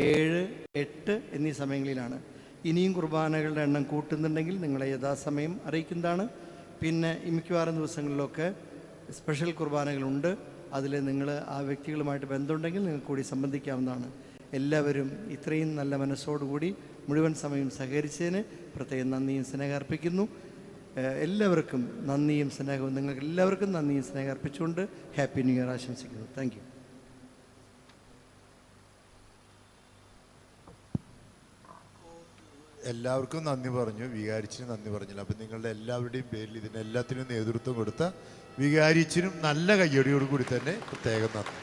ഏഴ് എട്ട് എന്നീ സമയങ്ങളിലാണ്. ഇനിയും കുർബാനകളുടെ എണ്ണം കൂട്ടുന്നുണ്ടെങ്കിൽ നിങ്ങളെ യഥാസമയം അറിയിക്കുന്നതാണ്. പിന്നെ മിക്കവാറും ദിവസങ്ങളിലൊക്കെ സ്പെഷ്യൽ കുർബാനകളുണ്ട്. അതിൽ നിങ്ങൾ ആ വ്യക്തികളുമായിട്ട് ബന്ധമുണ്ടെങ്കിൽ നിങ്ങൾക്ക് കൂടി സംബന്ധിക്കാവുന്നതാണ്. എല്ലാവരും ഇത്രയും നല്ല മനസ്സോടുകൂടി മുഴുവൻ സമയം സഹകരിച്ചതിന് പ്രത്യേകം നന്ദിയും സ്നേഹം അർപ്പിക്കുന്നു എല്ലാവർക്കും നന്ദിയും സ്നേഹവും നിങ്ങൾക്ക് എല്ലാവർക്കും നന്ദിയും സ്നേഹം അർപ്പിച്ചുകൊണ്ട് ഹാപ്പി ന്യൂ ഇയർ ആശംസിക്കുന്നു. താങ്ക് എല്ലാവർക്കും നന്ദി പറഞ്ഞു. വികാരിച്ചിനും നന്ദി പറഞ്ഞില്ല. അപ്പം നിങ്ങളുടെ എല്ലാവരുടെയും പേരിൽ ഇതിനെല്ലാത്തിനും നേതൃത്വം കൊടുത്ത വികാരിച്ചിനും നല്ല കയ്യടിയോട് കൂടി തന്നെ പ്രത്യേകം നന്ദി.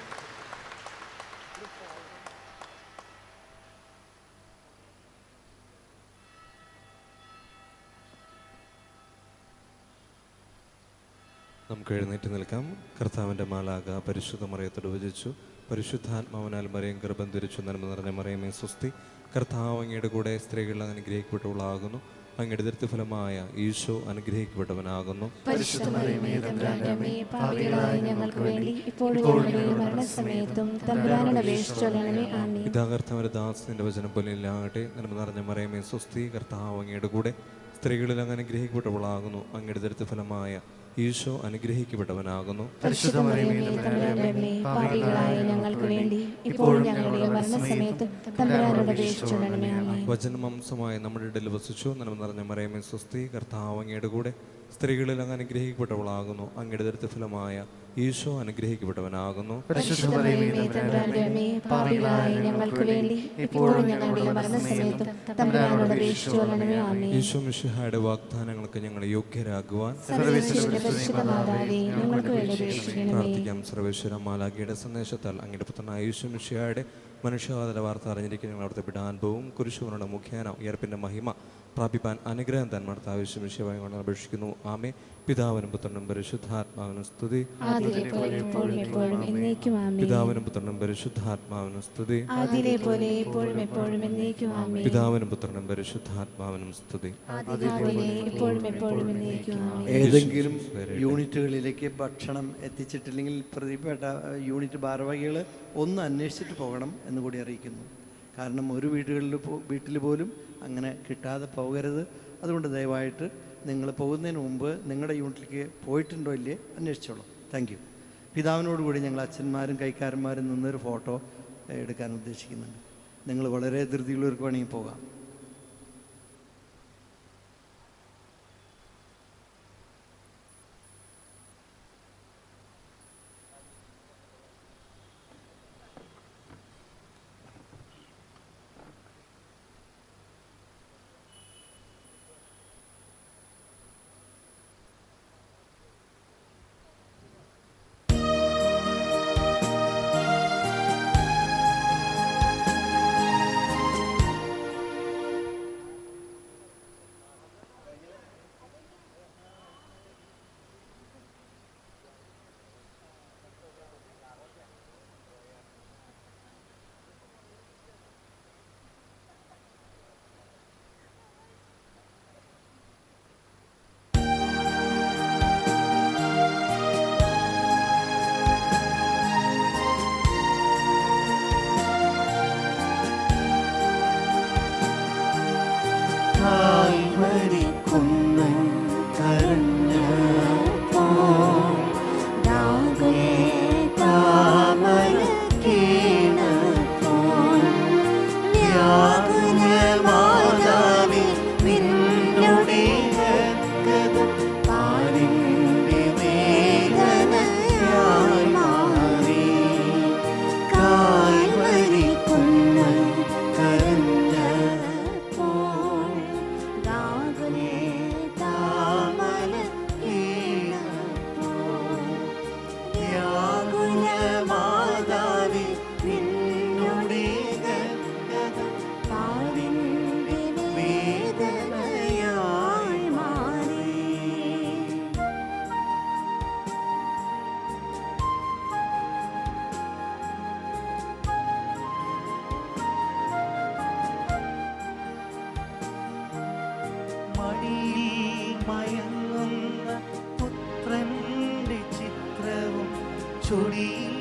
നമുക്ക് എഴുന്നേറ്റ് നിൽക്കാം. കർത്താവിന്റെ മാലാക പരിശുദ്ധ മറിയത്തോട് വചിച്ചു പരിശുദ്ധാത്മാവിനാൽ മറിയം ഗർഭം ധരിച്ചു നന്മ നിറഞ്ഞ മറിയമേ സ്വസ്തി. കർത്താവ് അങ്ങയുടെ കൂടെ സ്ത്രീകൾ അനുഗ്രഹിക്കപ്പെട്ടവളാകുന്നു. അങ്ങയുടെ ദൃത്യഫലമായ ഈശോ അനുഗ്രഹിക്കപ്പെട്ടവനാകുന്നു. പരിശുദ്ധമറിയമേ തമ്പുരാന്റെ അമ്മേ പാപികളായ ഞങ്ങൾക്ക് ഇപ്പോഴും ഞങ്ങളുടെ മരണസമയത്തും തമ്പുരാനോട് അപേക്ഷിച്ചോളണമേ ആമേ ഇതാ ദാസന്റെ വചനം പോലെ ഇല്ലാകട്ടെ നന്മ നിറഞ്ഞ മറിയമേ സ്വസ്തി. കർത്താവ് അങ്ങയുടെ കൂടെ സ്ത്രീകളിൽ അങ്ങ് അനുഗ്രഹിക്കപ്പെട്ടവളാകുന്നു. അങ്ങയുടെ ദൃത്യഫലമായ ഈശോ അനുഗ്രഹിക്കപ്പെട്ടവനാകുന്നു. പരിശുദ്ധമറിയമേ വേണ്ടി ഇപ്പോഴും ഞങ്ങളുടെ മരണസമയത്തും തമ്പുരാനോട് അപേക്ഷിച്ചോളണമേ ആമേ വചനമാംസമായ നമ്മുടെ ഇടയിൽ വസിച്ചു നന്മ നിറഞ്ഞ മറിയമേ സ്വസ്തി കർത്താവ് അങ്ങയുടെ കൂടെ സ്ത്രീകളിൽ അങ്ങ് അനുഗ്രഹിക്കപ്പെട്ടവളാകുന്നു. അങ്ങയുടെ ദൃത്യഫലമായ ഈശോ അനുഗ്രഹിക്കപ്പെട്ടവനാകുന്നു. ഈശോ മിശിഹായുടെ വാഗ്ദാനങ്ങൾക്ക് ഞങ്ങൾ യോഗ്യരാകുവാൻ പ്രാർത്ഥിക്കാം സർവേശ്വര മാലാഖിയുടെ സന്ദേശത്താൽ അങ്ങയുടെ പുത്രനായ ഈശോ മിശിഹായുടെ മനുഷ്യാവതര വാർത്ത അറിഞ്ഞിരിക്കുന്ന ഞങ്ങൾ അവിടുത്തെ പിടാനുഭവവും കുരിശുവരുടെ മുഖേന ഉയർപ്പിന്റെ മഹിമ പ്രാപിപ്പാൻ അനുഗ്രഹം തന്മർത്താവ് ആവശ്യം വിഷയമായി കൊണ്ട് അപേക്ഷിക്കുന്നു. ആമേ പിതാവിനും പുത്രനും പരിശുദ്ധാത്മാവിനും സ്തുതി. പിതാവിനും പുത്രനും പരിശുദ്ധാത്മാവിനും സ്തുതി. പിതാവിനും പുത്രനും പരിശുദ്ധാത്മാവിനും സ്തുതി. ഏതെങ്കിലും യൂണിറ്റുകളിലേക്ക് ഭക്ഷണം എത്തിച്ചിട്ടില്ലെങ്കിൽ പ്രതിപ്പെട്ട യൂണിറ്റ് ഭാരവാഹികൾ ഒന്ന് അന്വേഷിച്ചിട്ട് പോകണം എന്ന് കൂടി അറിയിക്കുന്നു. കാരണം ഒരു വീടുകളിൽ വീട്ടിൽ പോലും അങ്ങനെ കിട്ടാതെ പോകരുത്. അതുകൊണ്ട് ദയവായിട്ട് നിങ്ങൾ പോകുന്നതിന് മുമ്പ് നിങ്ങളുടെ യൂണിറ്റിലേക്ക് പോയിട്ടുണ്ടോ ഇല്ലേ അന്വേഷിച്ചോളൂ. താങ്ക് യു പിതാവിനോടുകൂടി ഞങ്ങൾ അച്ഛന്മാരും കൈക്കാരന്മാരും നിന്നൊരു ഫോട്ടോ എടുക്കാൻ ഉദ്ദേശിക്കുന്നുണ്ട്. നിങ്ങൾ വളരെ ധൃതിയുള്ളവർക്ക് വേണമെങ്കിൽ പോകാം. 处理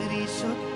പരിശുദ്ധ